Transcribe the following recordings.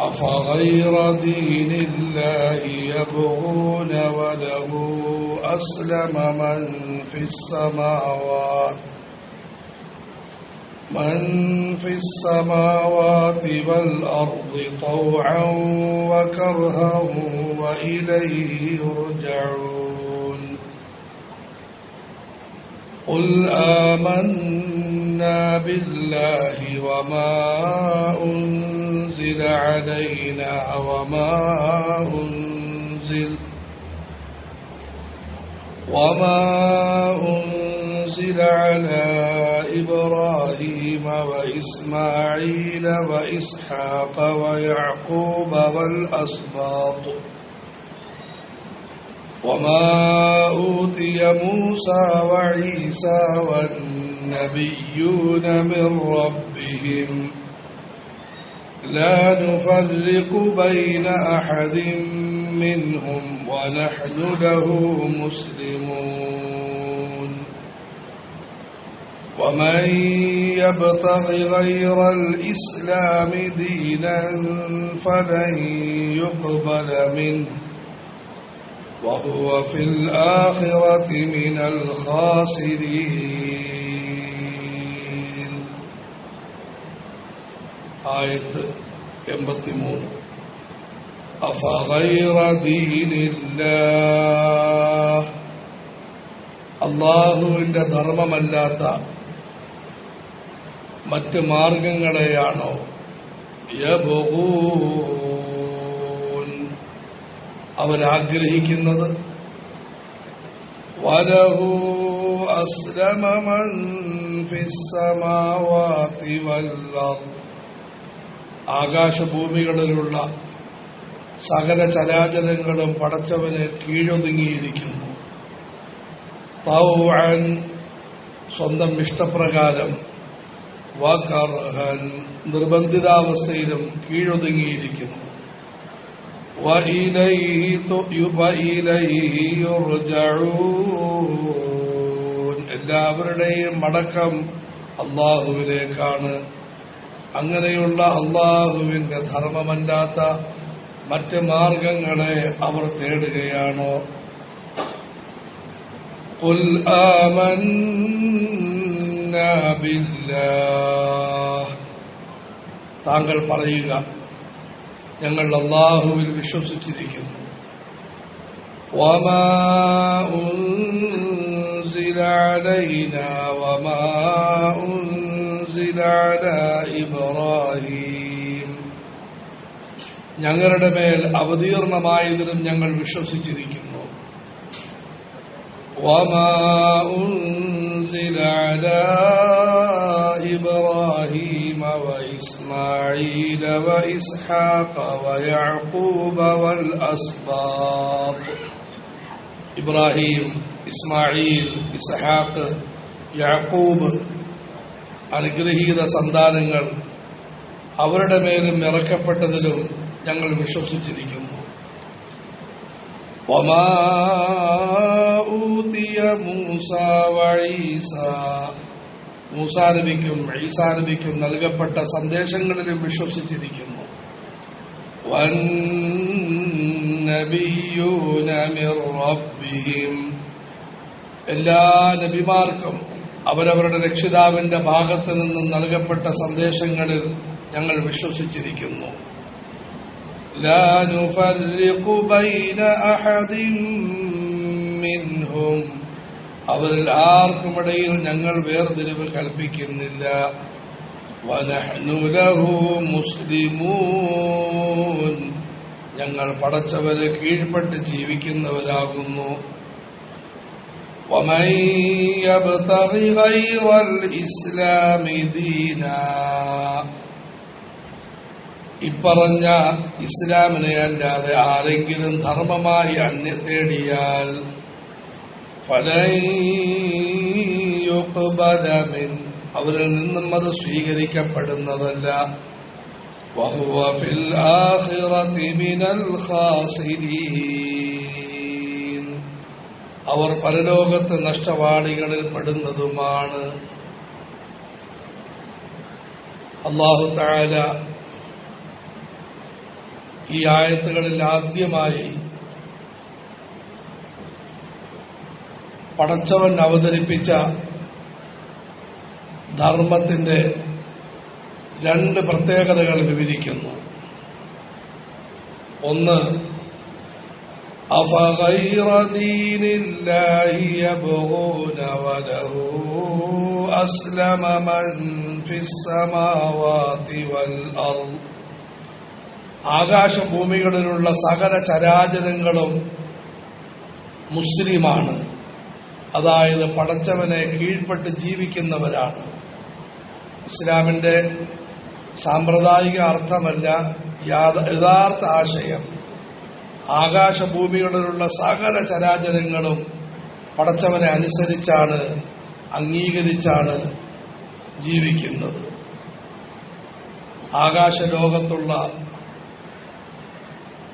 أفغير دين الله يبغون وله أسلم من في السماوات من في السماوات والأرض طوعا وكرها وإليه يرجعون قل آمنا بالله وما علينا وما أنزل وما أنزل على إبراهيم وإسماعيل وإسحاق ويعقوب والأسباط وما أوتي موسى وعيسى والنبيون من ربهم لا نفرق بين أحد منهم ونحن له مسلمون. ومن يبتغ غير الإسلام دينا فلن يقبل منه. وهو في الآخرة من الخاسرين. ആയത്ത് എൺപത്തി മൂന്ന് അള്ളാഹുവിന്റെ ധർമ്മമല്ലാത്ത മറ്റ് മാർഗങ്ങളെയാണോ? അവരാഗ്രഹിക്കുന്നത് വലഹു അസ്ലമ മൻ ഫിസ്സമാവാതി ആകാശഭൂമികളിലുള്ള സകല ചലാചലങ്ങളും പടച്ചവന് കീഴൊതുങ്ങിയിരിക്കുന്നു. തൗഅൻ സ്വന്തം ഇഷ്ടപ്രകാരം വാക്കർഹൻ നിർബന്ധിതാവസ്ഥയിലും കീഴൊതുങ്ങിയിരിക്കുന്നു. എല്ലാവരുടെയും മടക്കം അള്ളാഹുവിലേക്കാണ്. അങ്ങനെയുള്ള അള്ളാഹുവിന്റെ ധർമ്മമല്ലാത്ത മറ്റ് മാർഗങ്ങളെ അവർ തേടുകയാണോ قل آمنا بالله താങ്കൾ പറയുക ഞങ്ങൾ അള്ളാഹുവിൽ വിശ്വസിച്ചിരിക്കുന്നു وما أنزل علينا وما أنزل على إبراهيم ഞങ്ങളുടെ മേൽ അവതീർണമായതിലും ഞങ്ങൾ വിശ്വസിച്ചിരിക്കുന്നു وما أنزل على إبراهيم وإسماعيل وإسحاق ويعقوب والأسباط ഇബ്രാഹിം ഇസ്മായിൽ ഇസ്ഹാഖ് യാക്കൂബ് അനുഗ്രഹീത സന്താനങ്ങൾ അവരുടെ മേലും ഇറക്കപ്പെട്ടതിലും ഞങ്ങൾ വിശ്വസിച്ചിരിക്കുന്നു. മൂസാനബിക്കും ഈസാനബിക്കും നൽകപ്പെട്ട സന്ദേശങ്ങളിലും വിശ്വസിച്ചിരിക്കുന്നു. എല്ലാ നബിമാർക്കും അവരവരുടെ രക്ഷിതാവിന്റെ ഭാഗത്ത് നിന്നും നൽകപ്പെട്ട സന്ദേശങ്ങളിൽ ഞങ്ങൾ വിശ്വസിച്ചിരിക്കുന്നു. അവരിൽ ആർക്കുമിടയിൽ ഞങ്ങൾ വേർതിരിവ് കൽപ്പിക്കുന്നില്ല. മുസ്ലിമൂൻ. ഞങ്ങൾ പടച്ചവരെ കീഴ്പ്പെട്ട് ജീവിക്കുന്നവരാകുന്നു. ومن يبتغ غير الإسلام دينا ഇപ്പറഞ്ഞ ഇസ്ലാമിനെ അല്ലാതെ ആരെങ്കിലും ധർമ്മമായി അന്യ തേടിയാൽ ഫലയുക്ബലമിൻ അവരിൽ നിന്നും അത് സ്വീകരിക്കപ്പെടുന്നതല്ല വഹുവ ഫിൽ ആഖിറതി മിനൽ ഖാസിരീൻ അവർ പരലോകത്ത് നഷ്ടവാളികളിൽ പെടുന്നതുമാണ്. അള്ളാഹു താര ഈ ആയത്തുകളിൽ ആദ്യമായി പടച്ചവൻ അവതരിപ്പിച്ച ധർമ്മത്തിന്റെ രണ്ട് പ്രത്യേകതകൾ വിവരിക്കുന്നു. ഒന്ന് أفغير دين الله يبغون وله أسلم من في السماوات والأرض ആകാശഭൂമികളിലുള്ള സകല ചരാചരങ്ങളും മുസ്ലിമാണ് അതായത് പടച്ചവനെ കീഴ്പ്പെട്ട് ജീവിക്കുന്നവരാണ് ഇസ്ലാമിന്റെ സാമ്പ്രദായിക അർത്ഥമല്ല യഥാർത്ഥ ആശയം ആകാശഭൂമികളിലുള്ള സകല ചരാചരങ്ങളും പടച്ചവനെ അനുസരിച്ചാണ് അംഗീകരിച്ചാണ് ജീവിക്കുന്നത്. ആകാശലോകത്തുള്ള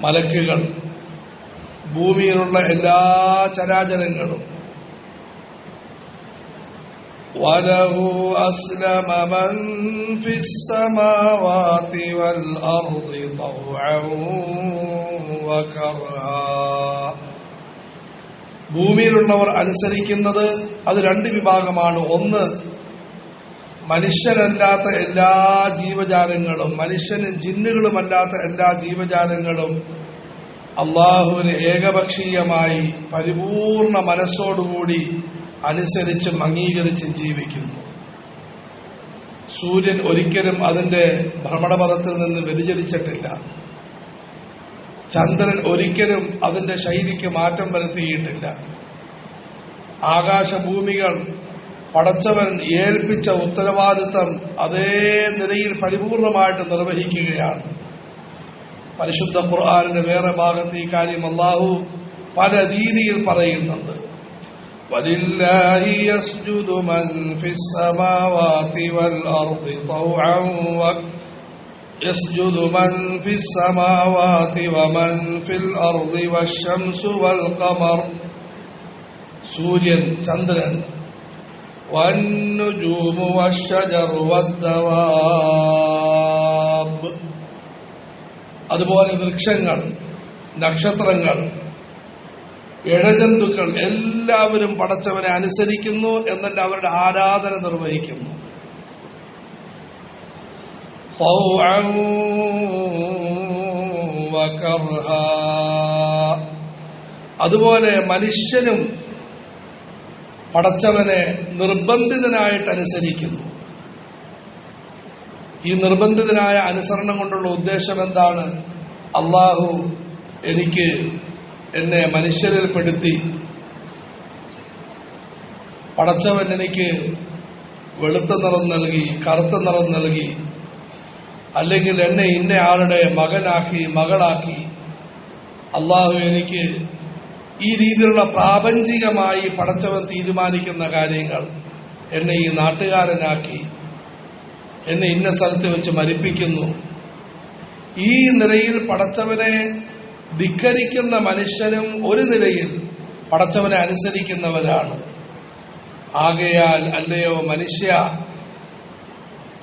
മലക്കുകൾ ഭൂമിയിലുള്ള എല്ലാ ചരാചരങ്ങളും وله أسلم من في السماوات والأرض طوعا وكرها ഭൂമിയിലുള്ളവർ അനുസരിക്കുന്നത് അത് രണ്ട് വിഭാഗമാണ് ഒന്ന് മനുഷ്യരല്ലാത്ത എല്ലാ ജീവജാലങ്ങളും മനുഷ്യനും ജിന്നുകളുമല്ലാത്ത എല്ലാ ജീവജാലങ്ങളും അള്ളാഹുവിന് ഏകപക്ഷീയമായി പരിപൂർണ മനസ്സോടുകൂടി അനുസരിച്ചും അംഗീകരിച്ചും ജീവിക്കുന്നു. സൂര്യൻ ഒരിക്കലും അതിന്റെ ഭ്രമണപഥത്തിൽ നിന്ന് വ്യതിചലിച്ചിട്ടില്ല. ചന്ദ്രൻ ഒരിക്കലും അതിന്റെ ശൈലിക്ക് മാറ്റം വരുത്തിയിട്ടില്ല. ആകാശഭൂമികൾ പടച്ചവൻ ഏൽപ്പിച്ച ഉത്തരവാദിത്തം അതേ നിലയിൽ പരിപൂർണമായിട്ട് നിർവഹിക്കുകയാണ്. പരിശുദ്ധ ഖുർആാനിന്റെ വേറെ ഭാഗത്ത് ഈ കാര്യം അള്ളാഹു പല രീതിയിൽ പറയുന്നുണ്ട്. ولله يسجد من في السماوات والأرض طوعا و يسجد من في السماوات ومن في الأرض والشمس والقمر സൂര്യൻ ചന്ദ്രൻ والنجوم والشجر والدواب അതുപോലെ വൃക്ഷങ്ങൾ നക്ഷത്രങ്ങൾ ഇഴജന്തുക്കൾ എല്ലാവരും പടച്ചവനെ അനുസരിക്കുന്നു എന്നല്ല അവരുടെ ആരാധന നിർവഹിക്കുന്നു. അതുപോലെ മനുഷ്യനും പടച്ചവനെ നിർബന്ധിതനായിട്ട് അനുസരിക്കുന്നു. ഈ നിർബന്ധിതനായ അനുസരണം കൊണ്ടുള്ള ഉദ്ദേശം എന്താണ്? അള്ളാഹു എനിക്ക് എന്നെ മനുഷ്യരിൽ പെടുത്തി പടച്ചവൻ എനിക്ക് വെളുത്ത നിറം നൽകി കറുത്ത നിറം നൽകി അല്ലെങ്കിൽ എന്നെ ഇന്ന ആളുടെ മകനാക്കി മകളാക്കി. അള്ളാഹു എനിക്ക് ഈ രീതിയിലുള്ള പ്രാപഞ്ചികമായി പടച്ചവൻ തീരുമാനിക്കുന്ന കാര്യങ്ങൾ എന്നെ ഈ നാട്ടുകാരനാക്കി എന്നെ ഇന്ന സ്ഥലത്ത് വെച്ച് മരിപ്പിക്കുന്നു. ഈ നിലയിൽ പടച്ചവനെ ധിക്കരിക്കുന്ന മനുഷ്യരും ഒരു നിലയിൽ പടച്ചവനെ അനുസരിക്കുന്നവരാണ്. ആകയാൽ അല്ലയോ മനുഷ്യ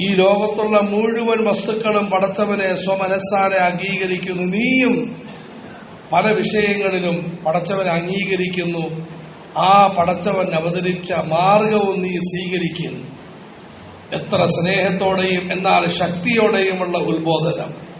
ഈ ലോകത്തുള്ള മുഴുവൻ വസ്തുക്കളും പടച്ചവനെ സ്വമനസ്സാരെ അംഗീകരിക്കുന്നു. നീയും പല വിഷയങ്ങളിലും പടച്ചവനെ അംഗീകരിക്കുന്നു. ആ പടച്ചവൻ അവതരിച്ച മാർഗവും നീ സ്വീകരിക്കുന്നു എത്ര സ്നേഹത്തോടെയും എന്നാൽ ശക്തിയോടെയുമുള്ള ഉത്ബോധനം.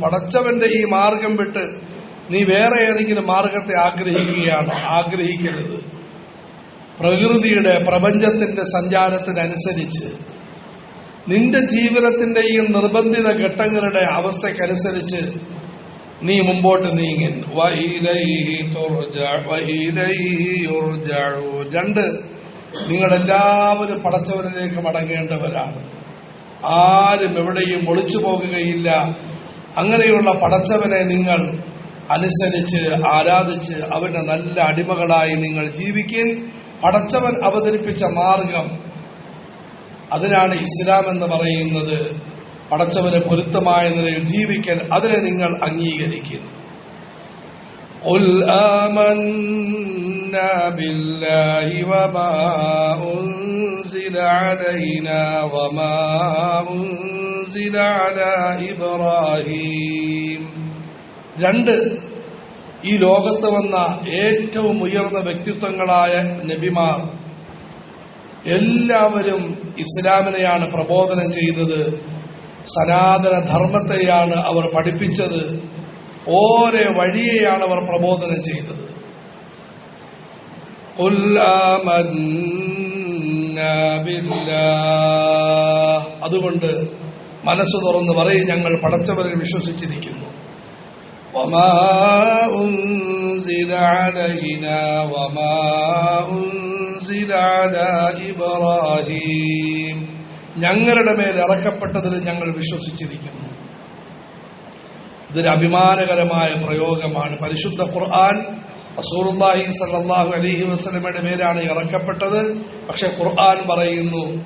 പടച്ചവന്റെ ഈ മാർഗം വിട്ട് നീ വേറെ ഏതെങ്കിലും മാർഗത്തെ ആഗ്രഹിക്കുകയാണ് ആഗ്രഹിക്കരുത്. പ്രകൃതിയുടെ പ്രപഞ്ചത്തിന്റെ സഞ്ചാരത്തിനനുസരിച്ച് നിന്റെ ജീവിതത്തിന്റെയും നിർബന്ധിത ഘട്ടങ്ങളുടെ അവസ്ഥക്കനുസരിച്ച് നീ മുമ്പോട്ട് നീങ്ങൻ രണ്ട് നിങ്ങളെല്ലാവരും പടച്ചവരിലേക്ക് മടങ്ങേണ്ടവരാണ്. ആരും എവിടെയും ഒളിച്ചു പോകുകയില്ല. അങ്ങനെയുള്ള പടച്ചവനെ നിങ്ങൾ അനുസരിച്ച് ആരാധിച്ച് അവന്റെ നല്ല അടിമകളായി നിങ്ങൾ ജീവിക്കാൻ പടച്ചവൻ അവതരിപ്പിച്ച മാർഗം അതിനാണ് ഇസ്ലാം എന്ന് പറയുന്നത്. പടച്ചവന് പൊരുത്തമായ നിലയിൽ ജീവിക്കാൻ അതിനെ നിങ്ങൾ അംഗീകരിക്കുന്നു. قل آمنا بالله وما أنزل أنزل علينا وما أنزل على إبراهيم രണ്ട് ഈ ലോകത്ത് വന്ന ഏറ്റവും ഉയർന്ന വ്യക്തിത്വങ്ങളായ നബിമാർ എല്ലാവരും ഇസ്ലാമിനെയാണ് പ്രബോധനം ചെയ്തത് സനാതന ധർമ്മത്തെയാണ് അവർ പഠിപ്പിച്ചത് ഓരോ വഴിയെയാണ് അവർ പ്രബോധനം ചെയ്തത് അതുകൊണ്ട് മനസ്സ് തുറന്ന് പറയും ഞങ്ങൾ പടച്ചവരിൽ വിശ്വസിച്ചിരിക്കുന്നു. ഇബ്രാഹിം. ഞങ്ങളുടെ മേൽ ഇറക്കപ്പെട്ടതിൽ ഞങ്ങൾ വിശ്വസിച്ചിരിക്കുന്നു. ഇതൊരു അഭിമാനകരമായ പ്രയോഗമാണ്. പരിശുദ്ധ ഖുർആൻ അസൂറുല്ലാഹി സല്ലാഹു അലഹി വസ്ലമയുടെ പേരാണ് ഇറക്കപ്പെട്ടത്. പക്ഷെ ഖുർആൻ പറയുന്നു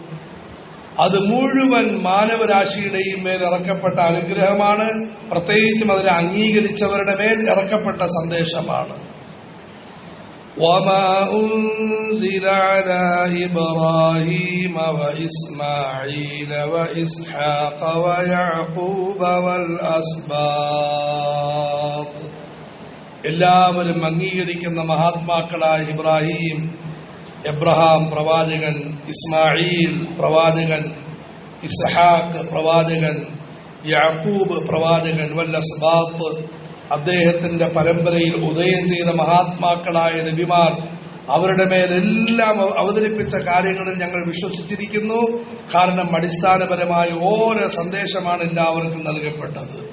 അത് മുഴുവൻ മാനവരാശിയുടെയും മേൽ ഇറക്കപ്പെട്ട അനുഗ്രഹമാണ്. പ്രത്യേകിച്ചും അതിനെ അംഗീകരിച്ചവരുടെ മേൽ ഇറക്കപ്പെട്ട സന്ദേശമാണ്. وما أنزل على إبراهيم وإسماعيل وإسحاق ويعقوب والأسباط എല്ലാവരും അംഗീകരിക്കുന്ന മഹാത്മാക്കളായ ഇബ്രാഹിം എബ്രഹാം പ്രവാചകൻ ഇസ്മായിൽ പ്രവാചകൻ ഇസ്ഹാഖ് പ്രവാചകൻ യാക്കൂബ് പ്രവാചകൻ വല്ലസ്ബാത്ത് അദ്ദേഹത്തിന്റെ പരമ്പരയിൽ ഉദയം ചെയ്ത മഹാത്മാക്കളായ നബിമാർ അവരുടെ മേലെല്ലാം അവതരിപ്പിച്ച കാര്യങ്ങളിൽ ഞങ്ങൾ വിശ്വസിച്ചിരിക്കുന്നു. കാരണം അടിസ്ഥാനപരമായ ഓരോ സന്ദേശമാണ് എല്ലാവർക്കും നൽകപ്പെട്ടത്.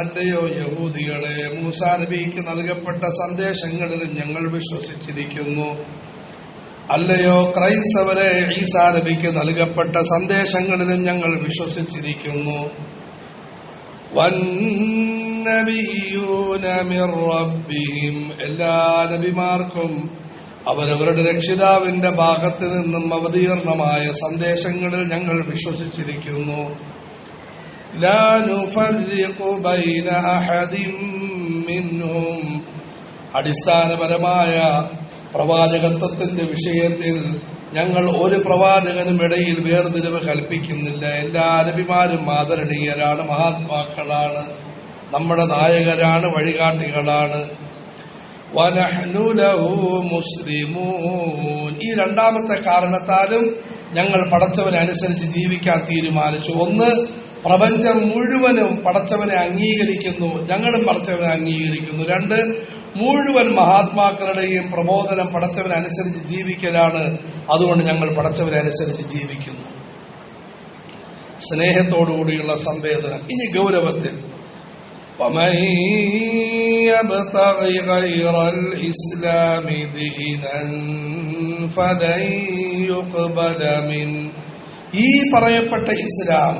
അല്ലയോ യഹൂദികളെ മൂസാ നബിക്ക് നൽകപ്പെട്ട സന്ദേശങ്ങളിൽ ഞങ്ങൾ വിശ്വസിച്ചിരിക്കുന്നു. അല്ലയോ? ക്രൈസ്തവരെ ഈസാ നബിക്ക് നൽകപ്പെട്ട സന്ദേശങ്ങളിലും ഞങ്ങൾ വിശ്വസിച്ചിരിക്കുന്നു. എല്ലാ നബിമാർക്കും അവരവരുടെ രക്ഷിതാവിന്റെ ഭാഗത്തു നിന്നും അവതീർണമായ സന്ദേശങ്ങളിൽ ഞങ്ങൾ വിശ്വസിച്ചിരിക്കുന്നു. അടിസ്ഥാനപരമായ പ്രവാചകത്വത്തിന്റെ വിഷയത്തിൽ ഞങ്ങൾ ഒരു പ്രവാചകനും ഇടയിൽ വേർതിരിവ് കൽപ്പിക്കുന്നില്ല. എല്ലാ നബിമാരും ആദരണീയരാണ് മഹാത്മാക്കളാണ് നമ്മുടെ നായകരാണ് വഴികാട്ടികളാണ്. ഈ രണ്ടാമത്തെ കാരണത്താലും ഞങ്ങൾ പടച്ചവനെ അനുസരിച്ച് ജീവിക്കാൻ തീരുമാനിച്ചു. ഒന്ന് പ്രപഞ്ചം മുഴുവനും പടച്ചവനെ അംഗീകരിക്കുന്നു. ഞങ്ങളും പടച്ചവനെ അംഗീകരിക്കുന്നു. രണ്ട് മുഴുവൻ മഹാത്മാക്കളുടെയും പ്രബോധനം പടച്ചവനെ അനുസരിച്ച് ജീവിക്കലാണ് അതുകൊണ്ട് ഞങ്ങൾ പടച്ചവനെ അനുസരിച്ച് ജീവിക്കുന്നു സ്നേഹത്തോടുകൂടിയുള്ള സംവേദനം ഇനി ഗൗരവത്തിൽ ومن يبتغ غير الإسلام دينا فلن يقبل من ഈ പറയപ്പെട്ട ഇസ്ലാം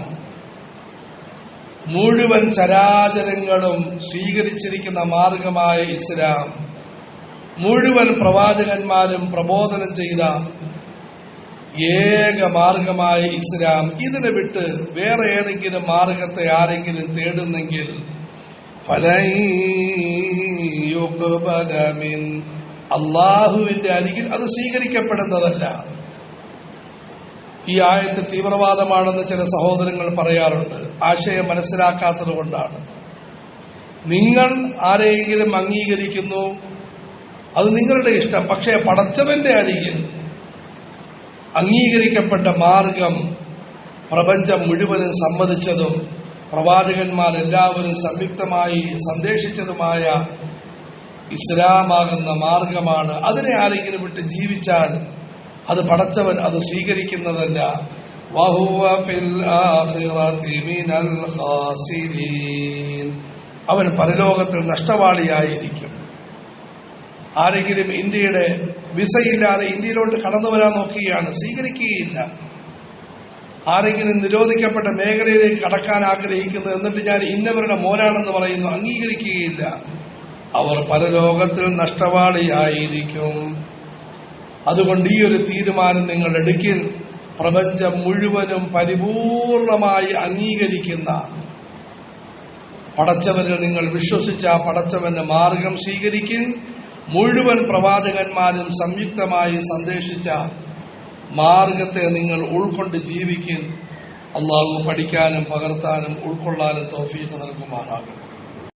മുഴുവൻ ചരാചരങ്ങളും സ്വീകരിച്ചിരിക്കുന്ന മാർഗമായ ഇസ്ലാം. മുഴുവൻ പ്രവാചകന്മാരും പ്രബോധനം ചെയ്ത ഏക മാർഗമായ ഇസ്ലാം. ഇതിനെ വിട്ട് വേറെ ഏതെങ്കിലും മാർഗത്തെ ആരെങ്കിലും തേടുന്നെങ്കിൽ അള്ളാഹുവിന്റെ അരികിൽ അത് സ്വീകരിക്കപ്പെടുന്നതല്ല. ഈ ആയത്ത് തീവ്രവാദമാണെന്ന് ചില സഹോദരങ്ങൾ പറയാറുണ്ട്. ആശയം മനസ്സിലാക്കാത്തത് കൊണ്ടാണ്. നിങ്ങൾ ആരെയെങ്കിലും അംഗീകരിക്കുന്നു? അത് നിങ്ങളുടെ ഇഷ്ടം. പക്ഷേ പടച്ചവന്റെ അരികിൽ അംഗീകരിക്കപ്പെട്ട മാർഗം പ്രപഞ്ചം മുഴുവനും സമ്മതിച്ചതും പ്രവാചകന്മാരെല്ലാവരും സംയുക്തമായി സന്ദേശിച്ചതുമായ ഇസ്ലാമാകുന്ന മാർഗമാണ്. അതിനെ ആരെങ്കിലും വിട്ട് ജീവിച്ചാൽ അത് പടച്ചവൻ അത് സ്വീകരിക്കുന്നതല്ല. വഹുവ ഫിൽ ആഖിറതി മിനൽ ഖാസിരീൻ അവൻ പരലോകത്തിൽ നഷ്ടവാളിയായിരിക്കും. ആരെങ്കിലും ഇന്ത്യയുടെ വിസയില്ലാതെ ഇന്ത്യയിലോട്ട് കടന്നു വരാൻ നോക്കുകയാണ് സ്വീകരിക്കുകയില്ല. ആരെങ്കിലും നിരോധിക്കപ്പെട്ട മേഖലയിലേക്ക് കടക്കാൻ ആഗ്രഹിക്കുന്നു എന്നിട്ട് ഞാൻ ഇന്നവരുടെ മോനാണെന്ന് പറയുന്നു അംഗീകരിക്കുകയില്ല. അവർ പരലോകത്തിൽ നഷ്ടവാളിയായിരിക്കും. അതുകൊണ്ട് ഈ ഒരു തീരുമാനം നിങ്ങൾ എടുക്കിൽ പ്രപഞ്ചം മുഴുവനും പരിപൂർണമായി അംഗീകരിക്കുന്ന പടച്ചവന് നിങ്ങൾ വിശ്വസിച്ച പടച്ചവന്റെ മാർഗം സ്വീകരിക്കും. മുഴുവൻ പ്രവാചകന്മാരും സംയുക്തമായി സന്ദേശിച്ച മാർഗത്തെ നിങ്ങൾ ഉൾക്കൊണ്ട് ജീവിക്കും. അള്ളാഹു പഠിക്കാനും പകർത്താനും ഉൾക്കൊള്ളാനും തോഫീക്ക് നൽകുമാറാകും